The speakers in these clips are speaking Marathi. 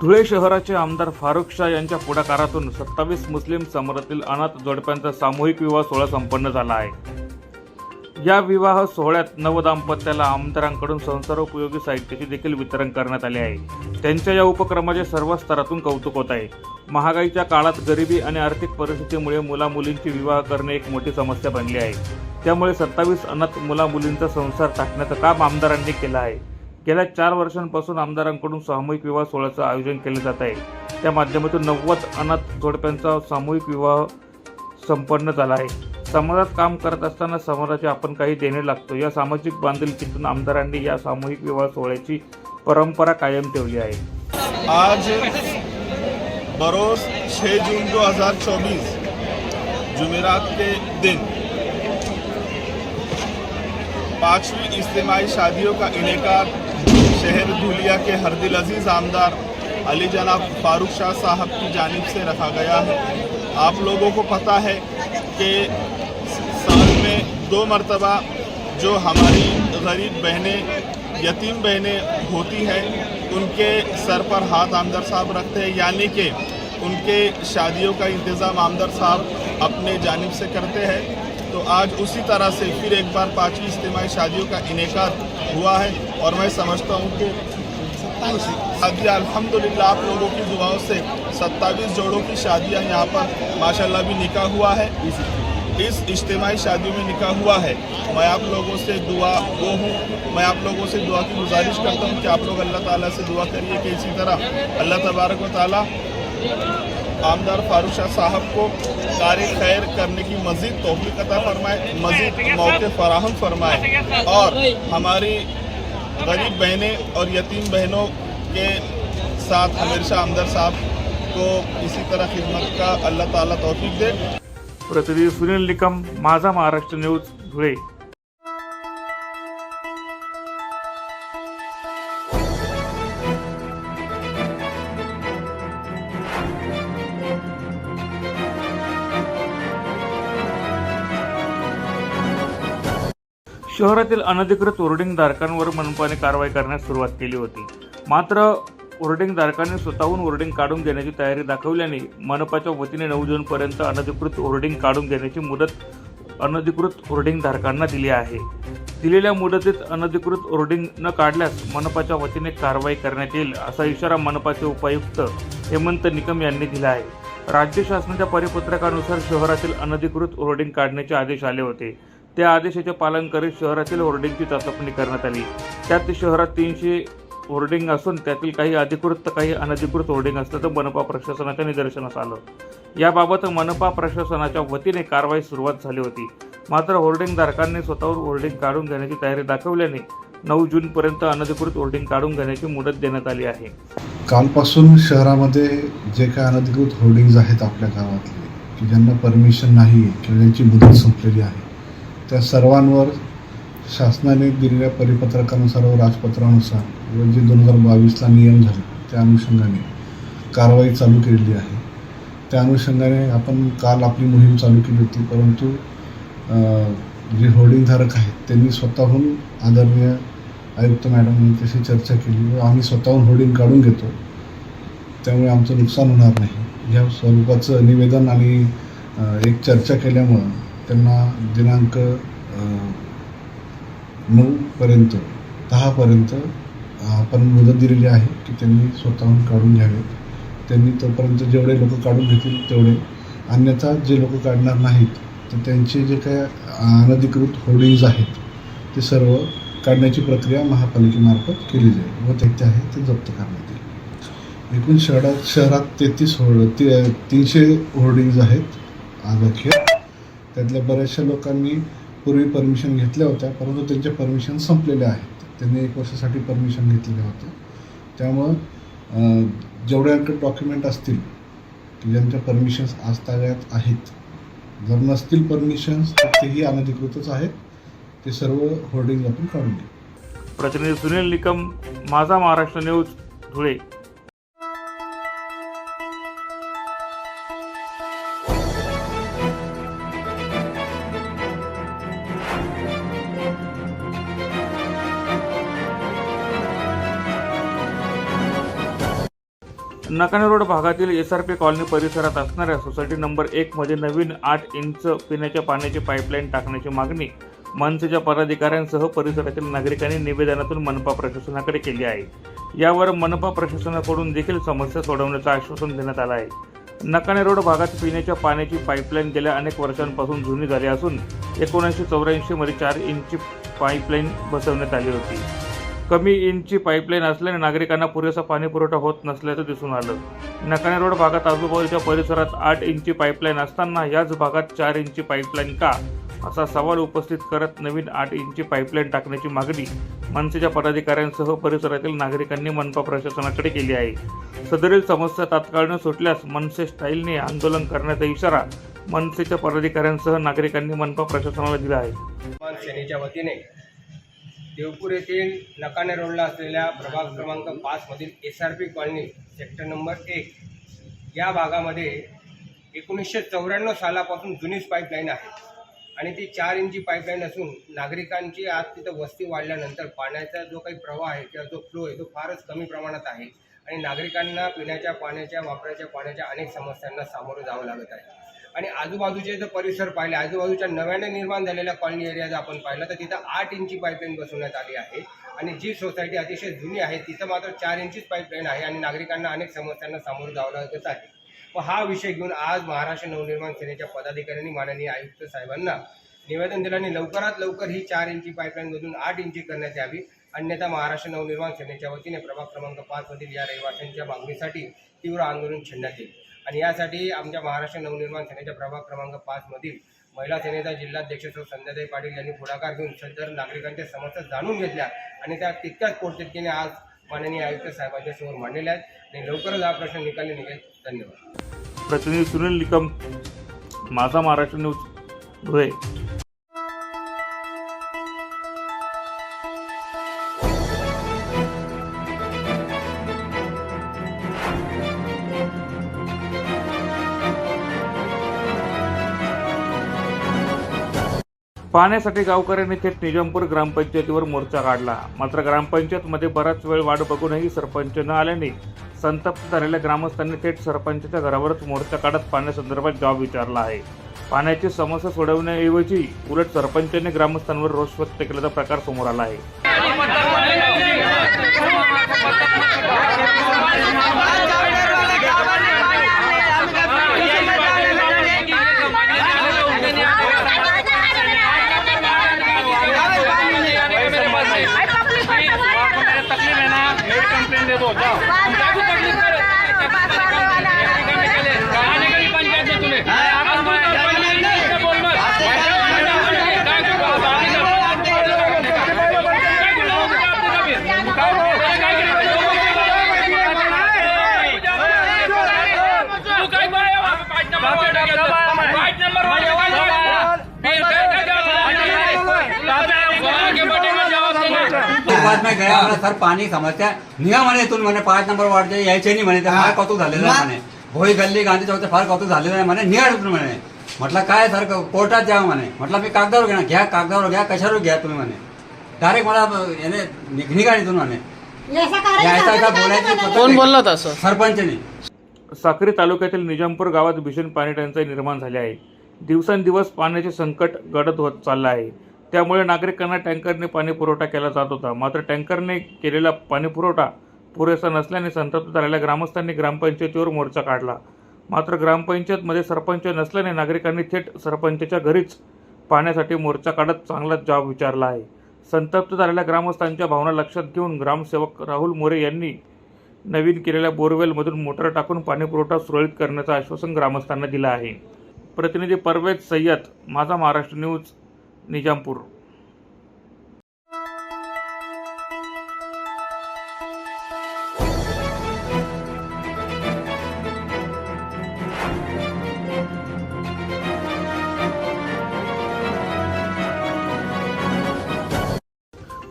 धुळे शहराचे आमदार फारुख शाह यांच्या पुढाकारातून सत्तावीस मुस्लिम समाजातील अनाथ जोडप्यांचा सामूहिक विवाह सोहळा संपन्न झाला आहे. या विवाह सोहळ्यात नवदाम्पत्याला आमदारांकडून संसारोपयोगी साहित्याचे देखील वितरण करण्यात आले आहे. त्यांच्या या उपक्रमाचे सर्व स्तरातून कौतुक होत आहे. महागाईच्या काळात गरिबी आणि आर्थिक परिस्थितीमुळे मुलामुलींची विवाह करणे एक मोठी समस्या बनली आहे. त्यामुळे सत्तावीस अनाथ मुलामुलींचा संसार टाकण्याचं काम आमदारांनी केलं आहे. गेल्या चार वर्षांपासून आमदारांकडून सामूहिक विवाह सोहळ्याचं आयोजन केले जात आहे. त्या माध्यमातून नव्वद अनाथ जोडप्यांचा सामूहिक विवाह संपन्न झाला आहे. समाजात काम करत असताना समाजाचे आपण काही देणे लागतो. या सामाजिक बांधिलकीतून आमदारांनी या सामूहिक विवाह सोहळ्याची परंपरा कायम ठेवली आहे. आज बरोज 6 जून 2024 जुमेरात के दिन पांचवी इज्तमाही शादियों का इनेका शहर धुलिया के हरदिल अज़ीज़ आमदार अली जनाब फारूक शाह साहब की जानब से रखा गया है। आप लोगों को पता है कि साल में दो मरतबा जो हमारी गरीब बहनें, यतीम बहनें होती हैं, उनके सर पर हाथ आमदार साहब रखते हैं। यानी कि उनके शादियों का इंतज़ाम आमदार साहब अपने जानब से करते हैं। तो आज उसी तरह से फिर एक बार पाँचवीं इज्तिमाही शादियों का इनका हुआ है और मैं समझता हूँ कि शादी, अल्हम्दुलिल्लाह, आप लोगों की दुआओं से सत्ताईस जोड़ों की शादियाँ यहाँ पर माशाल्लाह भी निकाह हुआ है। इस इज्तिमाही शादियों में निकाह हुआ है। मैं आप लोगों से दुआ, वो हूँ। मैं आप लोगों से दुआ की गुजारिश करता हूँ कि आप लोग अल्लाह ताला से दुआ करिए कि इसी तरह अल्लाह तबारक व ताला आमदार फारूक शाह साहब को कार्य खैर करने की मज़ीद तोहफी अता फरमाए, मज़ीद मौके फराहम फरमाए। और हमारी गरीब बहनें और यतीम बहनों के साथ हमेशा आमदार साहब को इसी तरह खिदमत का अल्लाह ताला तौफीक दे। प्रतिनिधी सुनील निकम, माझा महाराष्ट्र न्यूज़, धुळे। शहरातील अनधिकृत होर्डिंगधारकांवर मनपाने कारवाई करण्यास सुरुवात केली होती. मात्र होर्डिंगधारकांनी स्वतःहून होर्डिंग काढून घेण्याची तयारी दाखवल्याने मनपाच्या वतीने नऊ जूनपर्यंत अनधिकृत होर्डिंग काढून घेण्याची मुदत अनधिकृत होर्डिंगधारकांना दिली आहे. दिलेल्या मुदतीत अनधिकृत होर्डिंग न काढल्यास मनपाच्या वतीने कारवाई करण्यात येईल असा इशारा मनपाचे उपायुक्त हेमंत निकम यांनी दिला आहे. राज्य शासनाच्या परिपत्रकानुसार शहरातील अनधिकृत होर्डिंग काढण्याचे आदेश आले होते. त्या आदेशाचे पालन करीत शहरातील होर्डिंगची चाचपणी करण्यात आली. त्यात शहरात तीनशे होर्डिंग असून त्यातील काही अधिकृत तर काही अनधिकृत होर्डिंग असल्याचं मनपा प्रशासनाच्या निदर्शनास आलं. याबाबत मनपा प्रशासनाच्या वतीने कारवाई सुरुवात झाली होती. मात्र होर्डिंगधारकांनी स्वतःहून होर्डिंग काढून घेण्याची तयारी दाखवल्याने नऊ जूनपर्यंत अनधिकृत होर्डिंग काढून घेण्याची मुदत देण्यात आली आहे. कालपासून शहरामध्ये जे काय अनधिकृत होर्डिंग्ज आहेत आपल्या गावातले की ज्यांना परमिशन नाही किंवा ज्यांची मुदत संपलेली आहे त्या सर्वांवर शासनाने दिलेल्या परिपत्रकानुसार व राजपत्रानुसार व जे दोन हजार बावीसला नियम झाले. त्या अनुषंगाने कारवाई चालू केलेली आहे. त्या अनुषंगाने आपण काल आपली मोहीम चालू केली होती परंतु जे होर्डिंगधारक आहेत त्यांनी स्वतःहून आदरणीय आयुक्त मॅडम तशी चर्चा केली व आम्ही स्वतःहून होर्डिंग काढून घेतो. त्यामुळे आमचं नुकसान होणार नाही. या स्वरूपाचं निवेदन आणि एक चर्चा केल्यामुळं त्यांना दिनांक नऊपर्यंत दहापर्यंत आपण मुदत दिलेली आहे की त्यांनी स्वतःहून काढून घ्यावेत. त्यांनी तोपर्यंत जेवढे लोक काढून घेतील तेवढे. अन्यथा जे लोक काढणार नाहीत तर त्यांचे जे काय अनधिकृत होर्डिंग्ज आहेत ते सर्व काढण्याची प्रक्रिया महापालिकेमार्फत केली जाईल. व ते आहे ते जप्त करण्यात येईल. एकूण शहरात शहरात तेहतीस होर्ड ते तीनशे होर्डिंग्ज आहेत. आज अखेर त्यातल्या बऱ्याचशा लोकांनी पूर्वी परमिशन घेतल्या होत्या परंतु त्यांच्या परमिशन संपलेल्या आहेत. त्यांनी एक वर्षासाठी परमिशन घेतलेल्या होत्या त्यामुळं जेवढ्याकडे डॉक्युमेंट असतील की ज्यांच्या परमिशन्स आजतागायत आहेत जर नसतील परमिशन्स तर तेही अनधिकृतच आहेत. ते सर्व होर्डिंग आपण काढून घेऊ प्रतिनिधी सुनील निकम माझा महाराष्ट्र न्यूज धुळे. नकाने रोड भागातील एस आर पी कॉलनी परिसरात असणाऱ्या सोसायटी नंबर एकमध्ये नवीन आठ इंच पिण्याच्या पाण्याची पाईपलाईन टाकण्याची मागणी मनसेच्या पदाधिकाऱ्यांसह परिसरातील नागरिकांनी निवेदनातून मनपा प्रशासनाकडे केली आहे. यावर मनपा प्रशासनाकडून देखील समस्या सोडवण्याचं आश्वासन देण्यात आलं आहे. नकाने रोड भागात पिण्याच्या पाण्याची पाईपलाईन गेल्या अनेक वर्षांपासून जुनी झाली असून एकोणीसशे चौऱ्याऐंशीमध्ये चार इंची पाईपलाईन बसवण्यात आली होती. कमी इंची पाईपलाईन असल्याने नागरिकांना पुरेसा पाणी पुरवठा होत नसल्याचं दिसून आलं. नकाने रोड भागात आजूबाजूच्या परिसरात आठ इंची पाईपलाईन असताना याच भागात चार इंची पाईपलाईन का? असा सवाल उपस्थित करत नवीन आठ इंची पाईपलाईन टाकण्याची मागणी मनसेच्या पदाधिकाऱ्यांसह परिसरातील नागरिकांनी मनपा प्रशासनाकडे केली आहे. सदरील समस्या तात्काळ न सुटल्यास मनसे स्टाईलने आंदोलन करण्याचा इशारा मनसेच्या पदाधिकाऱ्यांसह नागरिकांनी मनपा प्रशासनाला दिला आहे. सेनेच्या वतीने देवपूर येथील नकाने रोडला असलेल्या प्रभाग क्रमांक पाचमधील S R P colony sector number एक या भागामध्ये एकोणीसशे चौऱ्याण्णव सालापासून जुनीच पाईपलाईन आहे. आणि ती चार इंची पाईपलाईन असून नागरिकांची आज तिथं वस्ती वाढल्यानंतर पाण्याचा जो काही प्रवाह आहे किंवा जो फ्लो आहे तो फारच कमी प्रमाणात आहे. आणि नागरिकांना पिण्याच्या पाण्याच्या वापराच्या पाण्याच्या अनेक समस्यांना सामोरं जावं लागत आहे. आणि आजूबाजूचे जर परिसर पाहिले आजूबाजूच्या नव्याने निर्माण झालेल्या कॉलनी एरिया जर आपण पाहिलं तर तिथं आठ इंची पाईपलाईन बसवण्यात आली आहे. आणि जी सोसायटी अतिशय जुनी आहे तिथं मात्र चार इंचीच पाईपलाईन आहे आणि नागरिकांना अनेक समस्यांना सामोरं जावं लागत आहे. व हा विषय घेऊन आज महाराष्ट्र नवनिर्माण सेनेच्या पदाधिकाऱ्यांनी माननीय आयुक्त साहेबांना निवेदन दिलं आणि लवकरात लवकर ही चार इंची पाईपलाईन बदलून आठ इंची करण्यात यावी. अन्यथा महाराष्ट्र नवनिर्माण सेनेच्या वतीने प्रभाग क्रमांक पाचमधील या रहिवाशांच्या मागणीसाठी तीव्र आंदोलन छेडण्यात येईल. आणि यासाठी आमच्या महाराष्ट्र नवनिर्माण सेनेच्या प्रभाग क्रमांक पाचमधील महिला सेनेचा जिल्हाध्यक्ष सौ. संध्याताई पाटील यांनी पुढाकार घेऊन सदर नागरिकांच्या समस्या जाणून घेतल्या आणि त्या तितक्याच पोटतितकीने आज माननीय आयुक्त साहेबांच्या समोर मांडलेल्या आहेत. आणि लवकरच हा प्रश्न निकाली निघेल. धन्यवाद. प्रतिनिधी सुनील निकम माझा महाराष्ट्र न्यूज धुळे. पाहण्यासाठी गावकऱ्यांनी थेट निजामपूर ग्रामपंचायतीवर मोर्चा काढला. मात्र ग्रामपंचायतमध्ये बराच वेळ वाट बघूनही सरपंच न आल्याने संतप्त झालेल्या ग्रामस्थांनी थेट सरपंचाच्या घरावरच मोर्चा काढत पाण्यासंदर्भात जाब विचारला आहे. पाण्याची समस्या सोडवण्याऐवजी उलट सरपंचाने ग्रामस्थांवर रोष व्यक्त केल्याचा प्रकार समोर आला आहे. में गया सर पाणी समस्या निघा म्हणे इथून म्हणे पाच नंबर वाढते यायचे नाही म्हणे ते फार कौतुक झालेलं आहे म्हणे. भोई गल्ली गांधी चौक फार कौतुक झालेलं आहे म्हणे निघा इथून म्हणे. म्हटलं काय सर कोर्टात जा म्हणे. म्हटलं मी कागदावर घ्या घ्या कागदावर घ्या कशावर घ्या तुम्ही म्हणे. डायरेक्ट मला याने निघ- इथून म्हणे. बोलायची कोण नाही. बोलला तसं सरपंचने. साक्री तालुक्यातील निजामपूर गावात भीषण पाणी टंचाई निर्माण झाली आहे. दिवसेंदिवस पाण्याचे संकट गडद होत चाललं आहे. त्यामुळे नागरिकांना टँकरने पाणी पुरवठा केला जात होता. मात्र टँकरने केलेला पाणीपुरवठा पुरेसा नसल्याने संतप्त झालेल्या ग्रामस्थांनी ग्रामपंचायतीवर मोर्चा काढला. मात्र ग्रामपंचायतमध्ये सरपंच नसल्याने नागरिकांनी थेट सरपंचाच्या घरीच पाण्यासाठी मोर्चा काढत चांगलाच जाब विचारला आहे. संतप्त झालेल्या ग्रामस्थांच्या भावना लक्षात घेऊन ग्रामसेवक राहुल मोरे यांनी नवीन केलेल्या बोरवेलमधून मोटर टाकून पाणीपुरवठा सुरळीत करण्याचं आश्वासन ग्रामस्थांना दिलं आहे. प्रतिनिधी परवेज सय्यद माझा महाराष्ट्र न्यूज निजामपूर.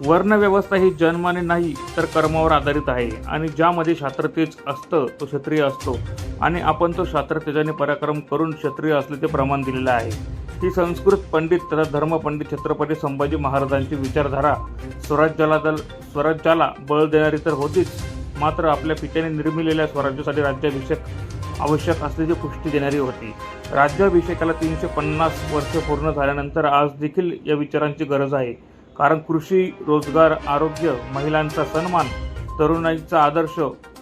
वर्णव्यवस्था ही जन्माने नाही तर कर्मावर आधारित आहे. आणि ज्यामध्ये शास्त्रतेज असतं तो क्षत्रिय असतो. आणि आपण तो शास्त्रतेजाने पराक्रम करून क्षत्रिय असल्याचे प्रमाण दिलेलं आहे. ही संस्कृत पंडित तथा धर्मपंडित छत्रपती संभाजी महाराजांची विचारधारा स्वराज्याला दल स्वराज्याला बळ देणारी तर होतीच. मात्र आपल्या पित्याने निर्मिलेल्या स्वराज्यासाठी राज्याभिषेक आवश्यक असल्याची पुष्टी देणारी होती. राज्याभिषेकाला तीनशे पन्नास वर्ष पूर्ण झाल्यानंतर आज देखील या विचारांची गरज आहे. कारण कृषी रोजगार आरोग्य महिलांचा सन्मान तरुणाईचा आदर्श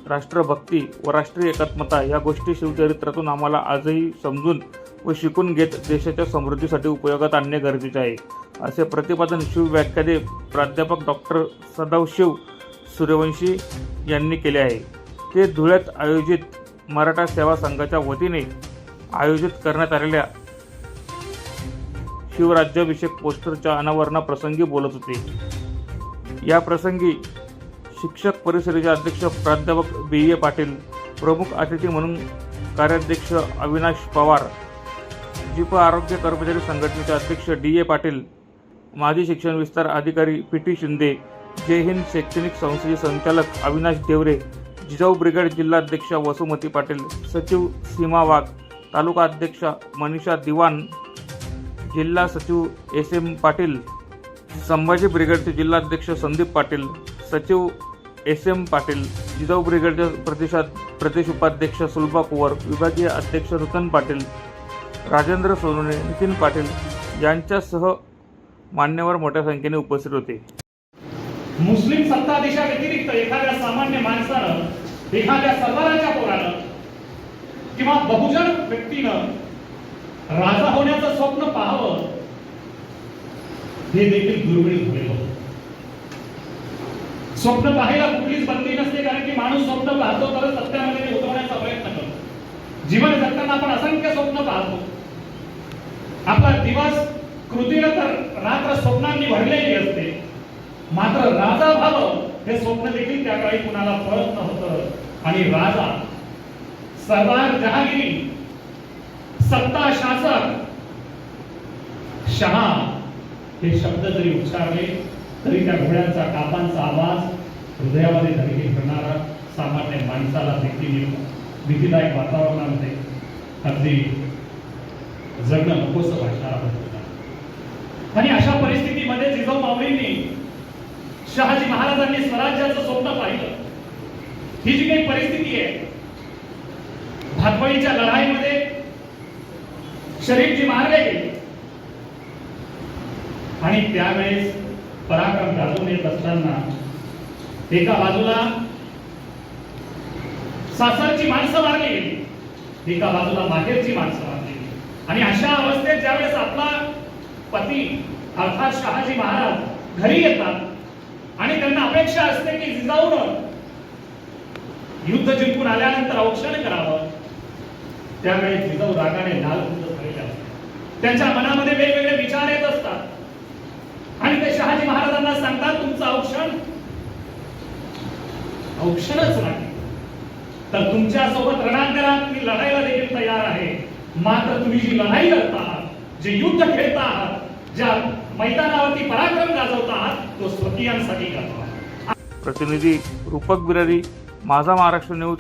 राष्ट्रभक्ती व राष्ट्रीय एकात्मता या गोष्टी शिवचरित्रातून आम्हाला आजही समजून व शिकून घेत देशाच्या समृद्धीसाठी उपयोगात आणणे गरजेचे आहे. असे प्रतिपादन शिवव्याख्याते प्राध्यापक डॉक्टर सदाशिव सूर्यवंशी यांनी केले आहे. ते धुळ्यात आयोजित मराठा सेवा संघाच्या वतीने आयोजित करण्यात आलेल्या शिवराज्याभिषेक पोस्टरच्या अनावरणाप्रसंगी बोलत होते. या प्रसंगी शिक्षक परिषदेचे अध्यक्ष प्राध्यापक बी ए पाटील प्रमुख अतिथी म्हणून कार्याध्यक्ष अविनाश पवार जिप आरोग्य कर्मचारी संघटनेचे अध्यक्ष डी ए पाटील माजी शिक्षण विस्तार अधिकारी पी टी शिंदे जय हिंद शैक्षणिक संस्थेचे संचालक अविनाश देवरे जिजाऊ ब्रिगेड जिल्हाध्यक्ष वसुमती पाटील सचिव सीमा वाघ तालुका अध्यक्ष मनीषा दिवाण जिल्हा सचिव एस एम पाटील संभाजी ब्रिगेडचे जिल्हाध्यक्ष संदीप पाटील सचिव एस एम पाटील जिजाऊ ब्रिगेडचे प्रदेशात प्रदेश उपाध्यक्ष सुलभा कुवर विभागीय अध्यक्ष रतन पाटील राजेंद्र सोनुने नितीन पाटील यांच्यासह मान्यवर मोठ्या संख्येने उपस्थित होते मुस्लिम सत्ताधीशा व्यतिरिक्त एखाद्या सामान्य माणसानं एखाद्या सरदाराच्या पोरानं किंवा बहुजन व्यक्तीनं राजा होण्याचं स्वप्न पाहावं हे देखील दुर्मिळ झालेलं होतं. स्वप्न पाहायला कुठलीच बंदी नसते कारण की माणूस स्वप्न पाहतो तर सत्यामध्ये उतरवण्याचा प्रयत्न करतो जीवन जगताना आपण असंख्य स्वप्न पाहतो. आपला दिवस कृतीनं तर रात्र स्वप्नांनी भरलेली असते. मात्र राजा व्हावं हे स्वप्न देखील त्या काळी कुणाला फळत नव्हतं. आणि राजा सरदार जहागिरी सत्ता शासक शहा हे शब्द जरी उच्चारले तरी त्या घोड्यांचा कापांचा आवाज हृदयामध्ये धडकी करणारा सामान्य माणसाला देखील भीतीदायक वातावरणामध्ये अगदी जगणं नकोस वाटणारा होता आणि अशा परिस्थितीमध्ये जिजाऊ माऊलींनी शहाजी महाराजांनी स्वराज्याचं स्वप्न पाहिलं. ही जी काही परिस्थिती आहे भातवळीच्या लढाईमध्ये शरीफजी मारले गेले. आणि त्यावेळेस पराक्रम गाजून येत असताना एका बाजूला सासरची माणसं मारली गेली एका बाजूला माहेरची माणसं मारली गेली आणि अशा अवस्थेत ज्यावेळेस आपला पती अर्थात शहाजी महाराज घरी येतात आणि त्यांना अपेक्षा असते की जिजाऊन युद्ध जिंकून आल्यानंतर औक्षण करावं त्यावेळेस जिजाऊ रागाने लाल असतात. त्यांच्या मनामध्ये वेगवेगळे विचार येत असतात. आणि ते शहाजी महाराजांना सांगतात तुमचं औक्षण औक्षणच नाही. तर तुमच्यासोबत रणांगणात मी लढायला देखील तयार आहे. मात्र तुम्ही जी लढाई करता आहात जे युद्ध खेळता आहात ज्या मैदानावरती पराक्रम गाजवता आहात तो स्वकीयांसाठी करतो प्रतिनिधी रूपक बिरारी माझा महाराष्ट्र न्यूज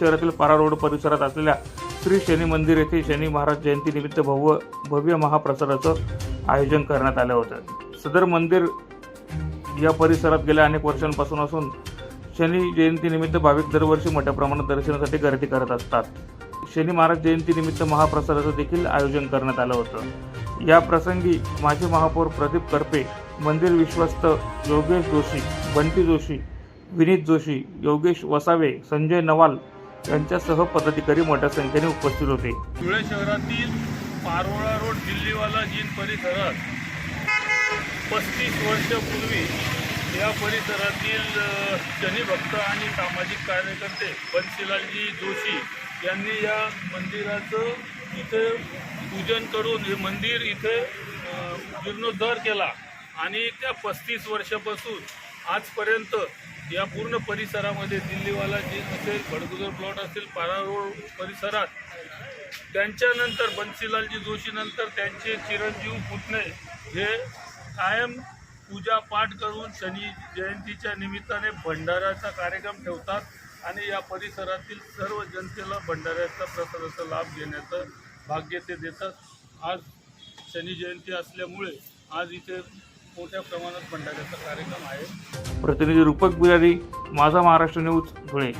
शहरातील पारा रोड परिसरात असलेल्या श्री शनी मंदिर येथे शनी महाराज जयंतीनिमित्त भव्य भव्य महाप्रसादाचं आयोजन करण्यात आलं होतं. सदर मंदिर या परिसरात गेल्या अनेक वर्षांपासून असून शनी जयंतीनिमित्त भाविक दरवर्षी मोठ्या प्रमाणात दर्शनासाठी गर्दी करत असतात. शनी महाराज जयंतीनिमित्त महाप्रसादाचं देखील आयोजन करण्यात आलं होतं. या प्रसंगी माजी महापौर प्रदीप करपे मंदिर विश्वस्त योगेश जोशी बंटी जोशी विनीत जोशी योगेश वसावे संजय नवाल यांच्यासह पदाधिकारी मोठ्या संख्येने उपस्थित होते. धुळे शहरातील पारोळा रोड दिल्लीवाला जीन परिसरात पस्तीस वर्षापूर्वी या परिसरातील जनी भक्त आणि सामाजिक कार्यकर्ते बन्सीलालजी जोशी यांनी या मंदिराचं इथे पूजन करून हे मंदिर इथे जीर्णोद्धार केला. आणि त्या पस्तीस वर्षापासून आजपर्यंत या पूर्ण परिसरामध्ये दिल्लीवाला जे असेल भडगुजर प्लॉट असेल पारा रोड परिसरात त्यांच्यानंतर बन्सीलालजी जोशीनंतर त्यांचे चिरंजीव पुतणे हे कायम पूजा पाठ करून शनी जयंतीच्या निमित्ताने भंडाऱ्याचा कार्यक्रम ठेवतात आणि या परिसरातील सर्व जनतेला भंडाऱ्याचा प्रसाराचा लाभ घेण्याचं भाग्य ते देतात. आज शनी जयंती असल्यामुळे आज इथे मोठ्या प्रमाणात भंडाऱ्याचा कार्यक्रम आहे. प्रतिनिधी रूपक बिरारी माझा महाराष्ट्र न्यूज धुळे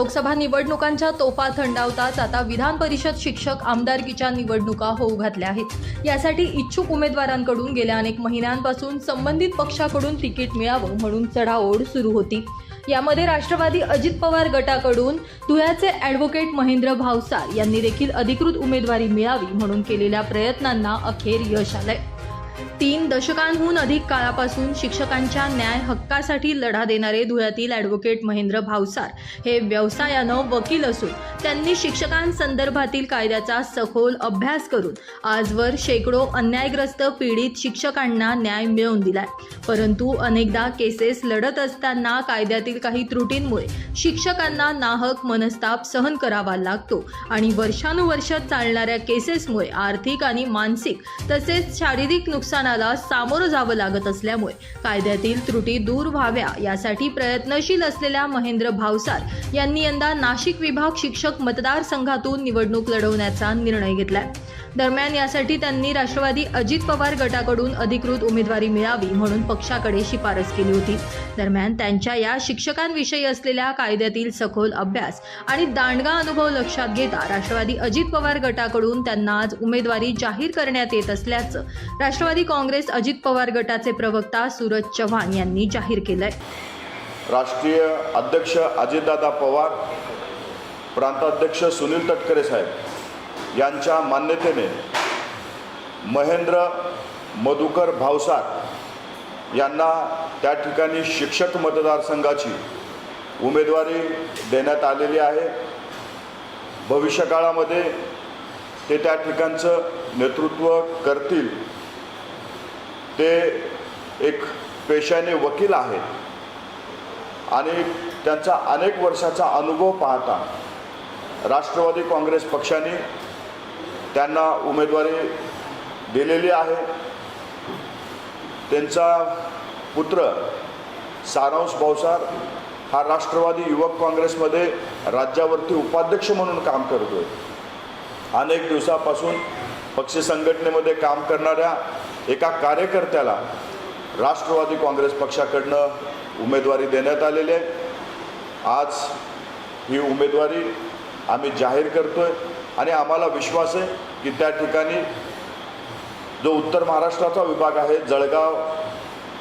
लोकसभा निवडणुकांच्या तोफा थंडावताच आता विधान परिषद शिक्षक आमदारकीच्या निवडणुका होऊ घातल्या आहेत. यासाठी इच्छुक उमेदवारांकडून गेल्या अनेक महिन्यांपासून संबंधित पक्षाकडून तिकीट मिळावं म्हणून चढाओढ सुरू होती. यामध्ये राष्ट्रवादी अजित पवार गटाकडून धुळ्याचे ॲडव्होकेट महेंद्र भावसार यांनी देखील अधिकृत उमेदवारी मिळावी म्हणून केलेल्या प्रयत्नांना अखेर यश आलंय. तीन दशकांहून अधिक काळापासून शिक्षकांच्या न्याय हक्कासाठी लढा देणारे धुळ्यातील ॲडव्होकेट महेंद्र भावसार हे व्यवसायानं वकील असून त्यांनी शिक्षकांसंदर्भातील कायद्याचा सखोल अभ्यास करून आजवर शेकडो अन्यायग्रस्त पीडित शिक्षकांना न्याय मिळवून दिलाय. परंतु अनेकदा केसेस लढत असताना कायद्यातील काही त्रुटींमुळे शिक्षकांना नाहक मनस्ताप सहन करावा लागतो आणि वर्षानुवर्ष चालणाऱ्या केसेसमुळे आर्थिक आणि मानसिक तसेच शारीरिक नुकसानाला सामोरं जावं लागत असल्यामुळे कायद्यातील त्रुटी दूर व्हाव्या यासाठी प्रयत्नशील असलेल्या महेंद्र भावसार यांनी यंदा नाशिक विभाग शिक्षक मतदारसंघातून निवडणूक लढवण्याचा निर्णय घेतलाय. दरम्यान यासाठी त्यांनी राष्ट्रवादी अजित पवार गटाकडून अधिकृत उमेदवारी मिळावी म्हणून पक्षाकडे शिफारस केली होती. दरम्यान त्यांच्या या शिक्षकांविषयी असलेल्या कायद्यातील सखोल अभ्यास आणि दांडगा अनुभव लक्षात घेता राष्ट्रवादी अजित पवार गटाकडून त्यांना आज उमेदवारी जाहीर करण्यात येत असल्याचं राष्ट्रवादी काँग्रेस अजित पवार गटाचे प्रवक्ता सूरज चव्हाण यांनी जाहीर केलंय. राष्ट्रीय अध्यक्ष अजितदादा पवार प्रांताध्यक्ष सुनील तटकरे साहेब. यांच्या मान्यतेने महेंद्र मधुकर भावसार यांना त्या ठिकाणी शिक्षक मतदारसंघाची उमेदवारी देण्यात आलेली आहे. भविष्यकाळामध्ये ते त्या ठिकाणचं नेतृत्व करतील. ते एक पेशाने वकील आहेत. आणि त्यांचा अनेक वर्षाचा अनुभव पाहता राष्ट्रवादी काँग्रेस पक्षाने त्यांना उमेदवारी दिलेली आहे. त्यांचा पुत्र सारांश भावसार हा राष्ट्रवादी युवक काँग्रेसमध्ये राज्यावरती उपाध्यक्ष म्हणून काम करतो आहे अनेक दिवसापासून पक्ष संघटनेमध्ये काम करणाऱ्या एका कार्यकर्त्याला राष्ट्रवादी काँग्रेस पक्षाकडनं उमेदवारी देण्यात आलेली आहे. आज ही उमेदवारी आम्ही जाहीर करतोय आणि आम्हाला विश्वास आहे की त्या ठिकाणी जो उत्तर महाराष्ट्राचा विभाग आहे जळगाव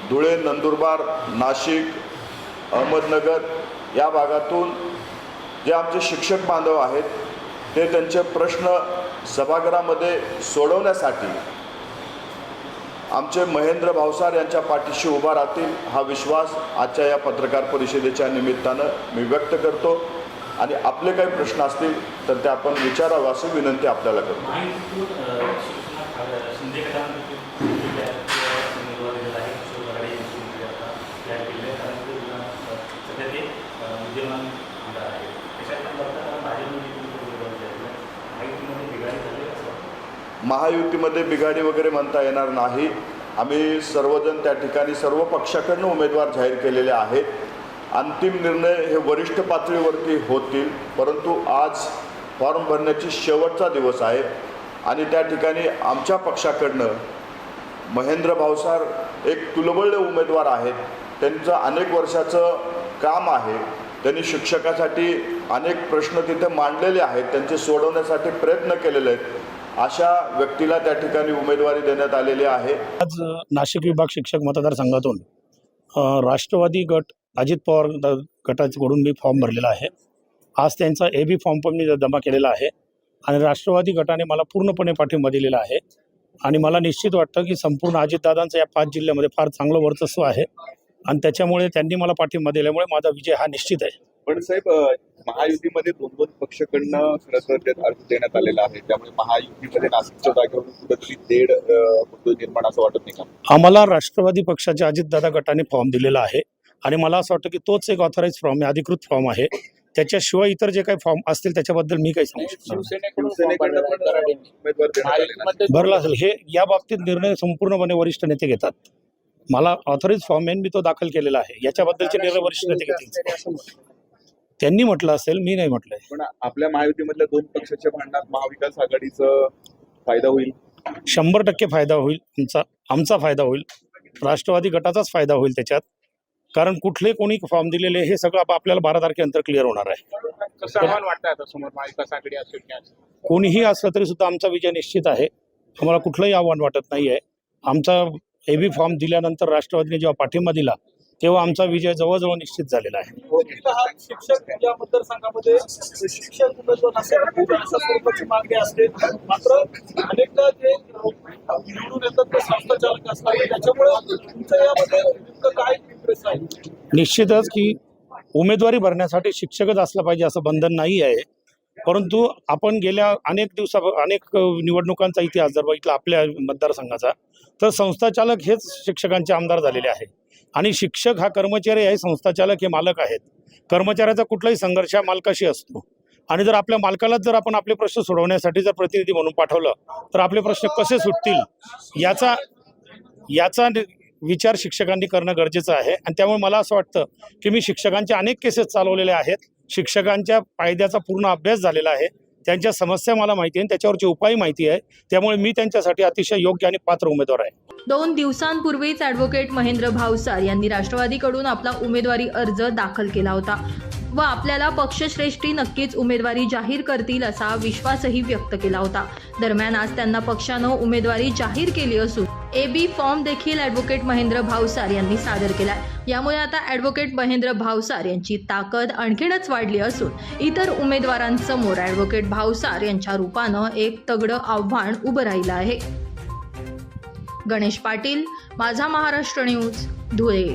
धुळे नंदुरबार नाशिक अहमदनगर या भागातून जे आमचे शिक्षक बांधव आहेत ते त्यांचे प्रश्न सभागृहामध्ये सोडवण्यासाठी आमचे महेंद्र भावसार यांच्या पाठीशी उभा राहतील हा विश्वास आजच्या या पत्रकार परिषदेच्या निमित्तानं मी व्यक्त करतो. आणि आपले काही प्रश्न असतील तर ते आपण विचारावं असं विनंती आपल्याला करतो. महायुतीमध्ये बिघाडी वगैरे म्हणता येणार नाही. आम्ही सर्वजण त्या ठिकाणी सर्व पक्षाकडनं उमेदवार जाहीर केलेले आहेत. अंतिम निर्णय हे वरिष्ठ पातळीवरती होतील परंतु आज फॉर्म भरण्याची शेवटचा दिवस आहे आणि त्या ठिकाणी आमच्या पक्षाकडनं महेंद्र भावसार एक तुलबळले उमेदवार आहेत. त्यांचं अनेक वर्षाचं काम आहे. त्यांनी शिक्षकासाठी अनेक प्रश्न तिथे मांडलेले आहेत. त्यांचे सोडवण्यासाठी प्रयत्न केलेले आहेत. अशा व्यक्तीला त्या ठिकाणी उमेदवारी देण्यात आलेली आहे. आज नाशिक विभाग शिक्षक मतदारसंघातून राष्ट्रवादी गट अजित पवार गटाकडून मी फॉर्म भरलेला आहे. आज त्यांचा ए बी फॉर्म पण मी जमा केलेला आहे. आणि राष्ट्रवादी गटाने मला पूर्णपणे पाठिंबा दिलेला आहे. आणि मला निश्चित वाटतं की संपूर्ण अजितदादांचं या पाच जिल्ह्यामध्ये फार चांगलं वर्चस्व आहे. आणि त्याच्यामुळे त्यांनी मला पाठिंबा दिल्यामुळे माझा विजय हा निश्चित आहे. पण साहेब महायुतीमध्ये दोन दोन पक्षकडनं खरं तर अर्ज देण्यात आलेला आहे. त्यामुळे महायुतीमध्ये नाशिकच्या जागेवरून कुठेतरी होतोय निर्माण असं वाटत नाही का? आम्हाला राष्ट्रवादी पक्षाच्या अजितदादा गटाने फॉर्म दिलेला आहे. आणि मला असं वाटतं की तोच एक ऑथराईज फॉर्म आहे अधिकृत फॉर्म आहे. त्याच्याशिवाय इतर जे काही फॉर्म असतील त्याच्याबद्दल मी काही सांगू शकतो. भरला असेल. हे या बाबतीत निर्णय संपूर्णपणे वरिष्ठ नेते घेतात. मला ऑथराईज फॉर्म आहे मी तो दाखल केलेला आहे. याच्याबद्दलचे निर्णय वरिष्ठ नेते घेतील. त्यांनी म्हटलं असेल मी नाही म्हटलंय. पण आपल्या महायुतीमधल्या दोन पक्षाच्या भांडणात महाविकास आघाडीचा फायदा होईल? शंभर टक्के फायदा होईल. आमचा आमचा फायदा होईल. राष्ट्रवादी गटाचाच फायदा होईल त्याच्यात. कारण कुठले कोणी फॉर्म दिलेले हे सगळं आप- आपल्याला बारा तारखेनंतर क्लिअर होणार आहे. कोणीही असलं तरी सुद्धा आमचा विजय निश्चित आहे. आम्हाला कुठलंही आव्हान वाटत नाही आहे आमचा एबी फॉर्म दिल्यानंतर राष्ट्रवादीने जेव्हा पाठिंबा दिला तेव्हा आमचा विजय जवळजवळ निश्चित झालेला आहे. शिक्षक या मतदारसंघामध्ये शिक्षक उमेदवार असेल अशा स्वरूपाची मागणी असते. मात्र अनेकदा जे निवडून येतात ते संस्थाचालक असतात. त्याच्यामुळे तुमचं यामध्ये नेमकं काय इंटरेस्ट आहे निश्चितच की उमेदवारी भरण्यासाठी शिक्षकच असलं पाहिजे असं बंधन नाही आहे. परंतु आपण गेल्या अनेक दिवसा अनेक निवडणुकांचा इतिहास जर बघितला आपल्या मतदारसंघाचा तर संस्थाचालक हेच शिक्षकांचे आमदार झालेले आहे आणि शिक्षक हा कर्मचारी आहे संस्थाचालक हे मालक आहेत. कर्मचाऱ्याचा कुठलाही संघर्ष हा मालकाशी असतो. आणि जर आपल्या मालकालाच जर आपण आपले प्रश्न सोडवण्यासाठी जर प्रतिनिधी म्हणून पाठवलं तर आपले प्रश्न कसे सुटतील? याचा याचा विचार शिक्षकांनी करणं गरजेचं आहे. आणि त्यामुळे मला असं वाटतं की मी शिक्षकांच्या अनेक केसेस चालवलेल्या आहेत. शिक्षकांच्या फायद्याचा पूर्ण अभ्यास झालेला आहे. त्यांच्या समस्या मला माहिती आहे आणि त्याच्यावरचे उपाय माहिती आहे. त्यामुळे मी त्यांच्यासाठी अतिशय योग्य आणि पात्र उमेदवार आहे. दोन दिवसांपूर्वीच ॲडव्होकेट महेंद्र भावसार यांनी राष्ट्रवादीकडून आपला उमेदवारी अर्ज दाखल केला होता. व आपल्याला पक्षश्रेष्ठी नक्कीच उमेदवारी जाहीर करतील असा विश्वासही व्यक्त केला होता. दरम्यान आज त्यांना पक्षानं उमेदवारी जाहीर केली असून ए बी फॉर्म देखील ॲडव्होकेट महेंद्र भावसार यांनी सादर केलाय. यामुळे आता ॲडव्होकेट महेंद्र भावसार यांची ताकद आणखीनच वाढली असून इतर उमेदवारांसमोर ॲडव्होकेट भावसार यांच्या रूपानं एक तगडं आव्हान उभं राहिलं आहे. गणेश पाटील माझा महाराष्ट्र न्यूज धुळे.